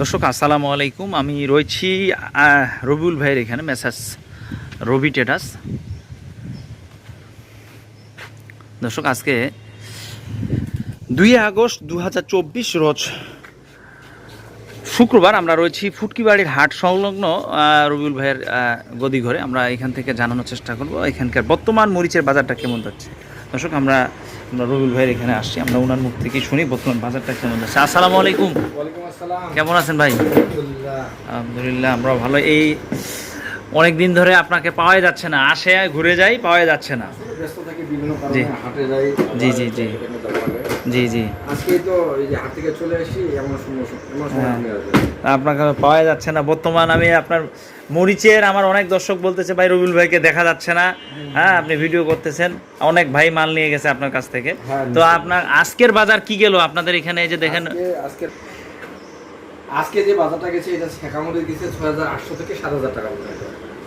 দর্শক আসসালামু আলাইকুম। আমি রয়েছি রবিউল ভাইয়ের এখানে মেসাজ রবি টেটাস। দর্শক আজকে দুই আগস্ট দু হাজার চব্বিশ রোজ শুক্রবার আমরা রয়েছি ফুটকিবাড়ির হাট সংলগ্ন রবিউল ভাইয়ের আহ, গদি ঘরে আমরা এখান থেকে জানানোর চেষ্টা করব এখানকার বর্তমান মরিচের বাজারটা কেমন যাচ্ছে? দর্শক আমরা আমরা রবিউল ভাইয়ের এখানে আসছি। আমরা ওনার মুখ থেকে শুনি। বর্তমান বাজারটা কেমন আছে আসসালামু আলাইকুম। কেমন আছেন ভাই? আলহামদুলিল্লাহ। আমরা ভালো। এই অনেক দিন ধরে আপনাকে পাওয়া যাচ্ছে না। আসে ঘুরে যাই পাওয়া যাচ্ছে না। জি। জি, জি, জি। জি জি তো এই যে হাট থেকে চলে আসি এমন সময় এমন সময় হ্যাঁ। আপনি আসবেন। আপনাকে পাওয়া যাচ্ছে না বর্তমান আমি আপনার মরিচের আমার অনেক দর্শক বলতেছে ভাই রবিউল ভাইকে দেখা যাচ্ছে না হ্যাঁ আপনি ভিডিও করতেছেন অনেক ভাই মাল নিয়ে গেছে আপনার কাছ থেকে হ্যাঁ, তো আপনার আজকের বাজার কি গেল আপনাদের এখানে যে দেখেন আজকে আজকে আজকে যে বাজারটা গেছে এটা শেখামুড়ি গেছে ছয় হাজার আটশো থেকে সাত হাজার টাকা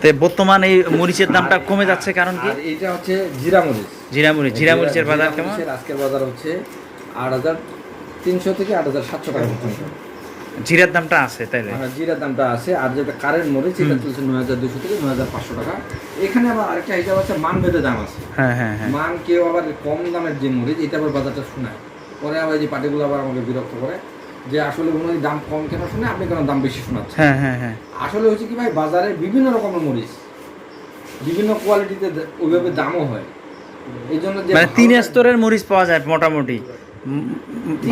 তো বর্তমান এই মরিচের দামটা কমে যাচ্ছে কারণ কি? এটা হচ্ছে জিরা মরিচ। জিরা মরিচ জিরা মরিচের বাজার কেমন? আজকের বাজার হচ্ছে আট হাজার তিনশো থেকে আট হাজার সাতশো টাকা জিরার দামটা আছে তাইলে? আর জিরার দামটা আছে। আর যেটা কারেন্ট মরিচ এটা চলছে নয় হাজার দুশো থেকে নয় হাজার পাঁচশো টাকা। এখানে আবার আরেকটা হিসাব আছে মান ভেদে দাম আছে। হ্যাঁ হ্যাঁ হ্যাঁ। মান কেউ আবার কম দামের যে মরিচ এটা আবার বাজারটা শোনায়। পরে আবার যে পার্টিগুলো আবার আমাকে বিরক্ত করে। যে আসলে উনি দাম কম কেন শুনে আপনি কেন দাম বেশি শোনাচ্ছেন? হ্যাঁ হ্যাঁ হ্যাঁ। আসলে হচ্ছে কি ভাই বাজারে বিভিন্ন রকমের মরিচ বিভিন্ন কোয়ালিটিতে ওইভাবে দামও হয়। এই জন্য যে মানে তিন স্তরের মরিচ পাওয়া যায় মোটামুটি।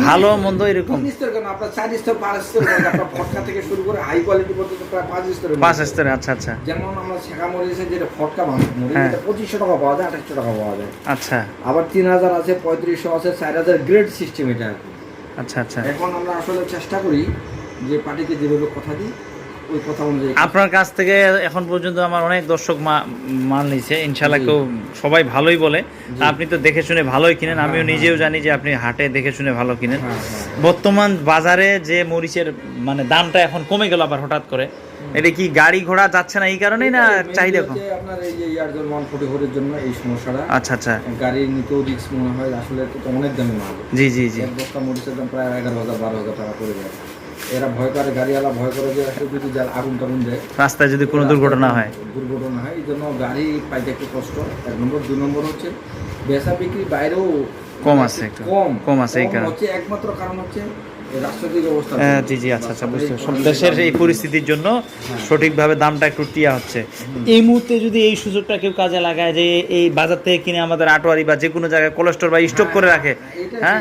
ভালো মন্দ এরকম। তিন স্তর কেন? আপনার চার স্তর পাঁচ স্তর আপনার ফটকা থেকে শুরু করে হাই কোয়ালিটি পর্যন্ত প্রায় পাঁচ স্তরের পাঁচ স্তরে আচ্ছা আচ্ছা। যেমন আমরা শেখা মরিচে যেটা ফটকা মাংস মরিচ হ্যাঁ। এটা পঁচিশশো টাকা পাওয়া যায় আঠাশশো টাকা পাওয়া যায়। আচ্ছা। আবার তিন হাজার আছে পঁয়ত্রিশশো আছে চার হাজার গ্রেড সিস্টেম এটা আর কি। আচ্ছা আচ্ছা। এখন আমরা আসলে চেষ্টা করি যে পার্টিকে যেভাবে কথা দিই ওই কথা অনুযায়ী আপনার কাছ থেকে এখন পর্যন্ত আমার অনেক দর্শক মাল নিছে ইনশাল্লাহ কেউ সবাই ভালোই বলে। আপনি তো দেখে শুনে ভালোই কিনেন আমিও নিজেও জানি যে আপনি হাটে দেখে শুনে ভালো কিনেন। হ্যাঁ, হ্যাঁ। বর্তমান বাজারে যে মরিচের মানে দামটা এখন কমে গেল আবার হঠাৎ করে। এটা কি গাড়ি ঘোড়া যাচ্ছে না এই কারণেই না চাহিদা কম আপনার এই যে ইয়ার জন্য ওয়ান ফোর্টি ফোরের জন্য এই সমস্যাটা। আচ্ছা আচ্ছা। গাড়ি নিতেও মনে হয় আসলে তো তো অনেক দামি মাল। জি জি জি। এক বস্তা মরিচের দাম প্রায় এগারো হাজার বারো হাজার টাকা পড়ে যায়। এরা ভয় করে গাড়িওয়ালা ভয় করে যে যদি যার আগুন টাগুন দেয়। রাস্তায় যদি কোনো দুর্ঘটনা হয়। দুর্ঘটনা হয় এই জন্য গাড়ি পাইতে একটু কষ্ট। এক নম্বর। দুই নম্বর হচ্ছে বেচা বিক্রি বাইরেও কম আছে কম। কম আছে এই কারণ। হচ্ছে একমাত্র কারণ হচ্ছে হ্যাঁ, জি জি আচ্ছা আচ্ছা বুঝতে সব দেশের এই পরিস্থিতির জন্য সঠিকভাবে দামটা একটু টিয়া হচ্ছে। এই মুহূর্তে যদি এই সুযোগটা কেউ কাজে লাগায় যে এই বাজার থেকে কিনে আমাদের আটোয়ারি বা যে কোনো জায়গায় কোলেস্টোর বা স্টক করে রাখে হ্যাঁ?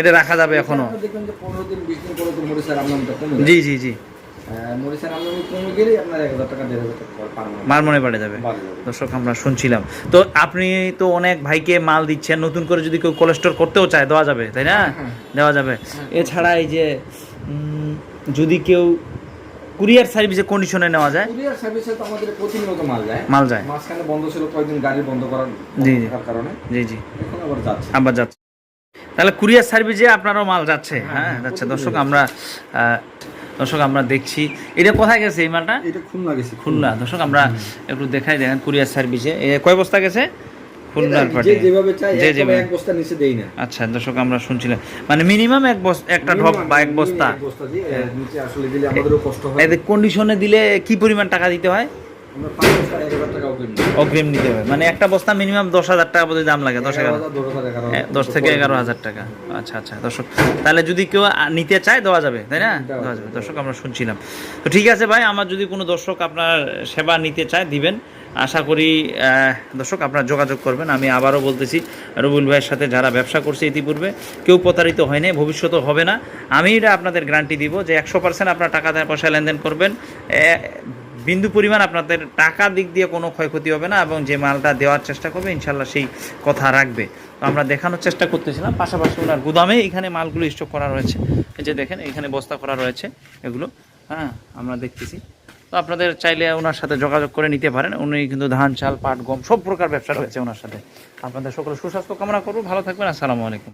এটা রাখা যাবে এখনও। জি জি জি। পড়ে যাবে। দর্শক আমরা শুনছিলাম। তো আপনি তো অনেক ভাইকে মাল দিচ্ছেন নতুন করে যদি কেউ কোলেস্টোর করতেও চায় দেওয়া যাবে তাই না? হ্যাঁ। দেওয়া যাবে। এছাড়া এই যে যদি কেউ কুরিয়ার সার্ভিসে কন্ডিশনে নেওয়া যায়? কুরিয়ার সার্ভিসে তো আমাদের প্রতিনিয়ত মাল যায়। মাল যায়। মাঝখানে বন্ধ ছিল কয়েকদিন গাড়ি বন্ধ করার জি, জি। কারণে। জি জি। এখন আবার যাচ্ছে। আবার যাচ্ছে। তাহলে কুরিয়ার সার্ভিসে আপনারও মাল যাচ্ছে। হ্যাঁ, যাচ্ছে। দর্শক আমরা দর্শক আমরা দেখছি। এটা কোথায় গেছে এই মালটা? এটা খুলনা গেছি। খুলনা। দর্শক আমরা একটু দেখাই দেখেন কুরিয়ার সার্ভিসে। কয় বস্তা গেছে? খুলনার পাটে। যেভাবে চাই এক বস্তা নিচে দেই না। আচ্ছা দর্শক আমরা শুনছিলাম। মানে মিনিমাম এক বস্তা একটা বা এক বস্তা। এক বস্তা দিই এর নিচে আসলে দিলে আমাদেরও কষ্ট হয়। কন্ডিশনে দিলে কি পরিমাণ টাকা দিতে হয়? অগ্রিম নিতে হয় মানে একটা বস্তা মিনিমাম দশ হাজার টাকা বোধহয় দাম লাগে দশ এগারো। দশ দশ থেকে এগারো হাজার টাকা। আচ্ছা আচ্ছা দর্শক তাহলে যদি কেউ নিতে চায় দেওয়া যাবে তাই না? দেওয়া যাবে। দর্শক আমরা শুনছিলাম। তো ঠিক আছে ভাই আমার যদি কোনো দর্শক আপনার সেবা নিতে চায় দিবেন। আশা করি দর্শক আপনারা যোগাযোগ করবেন। আমি আবারও বলতেছি রবুল ভাইয়ের সাথে যারা ব্যবসা করছে ইতিপূর্বে কেউ প্রতারিত হয়নি ভবিষ্যতেও হবে না। আমি এটা আপনাদের গ্যারান্টি দিব যে একশো পার্সেন্ট আপনার টাকা পয়সা লেনদেন করবেন। বিন্দু পরিমাণ আপনাদের টাকা দিক দিয়ে কোনো ক্ষয়ক্ষতি হবে না এবং যে মালটা দেওয়ার চেষ্টা করবে ইনশাল্লাহ সেই কথা রাখবে। তো আমরা দেখানোর চেষ্টা করতেছিলাম, পাশাপাশি ওনার গুদামে এখানে মালগুলো স্টক করা রয়েছে। এই যে দেখেন, এখানে বস্তা করা রয়েছে এগুলো। হ্যাঁ আমরা দেখতেছি। তো আপনাদের চাইলে ওনার সাথে যোগাযোগ করে নিতে পারেন। উনি কিন্তু ধান, চাল, পাট, গম সব প্রকার ব্যবসা রয়েছে ওনার সাথে। আপনাদের সকলে সুস্বাস্থ্য কামনা করব। ভালো থাকবেন, আসসালামু আলাইকুম।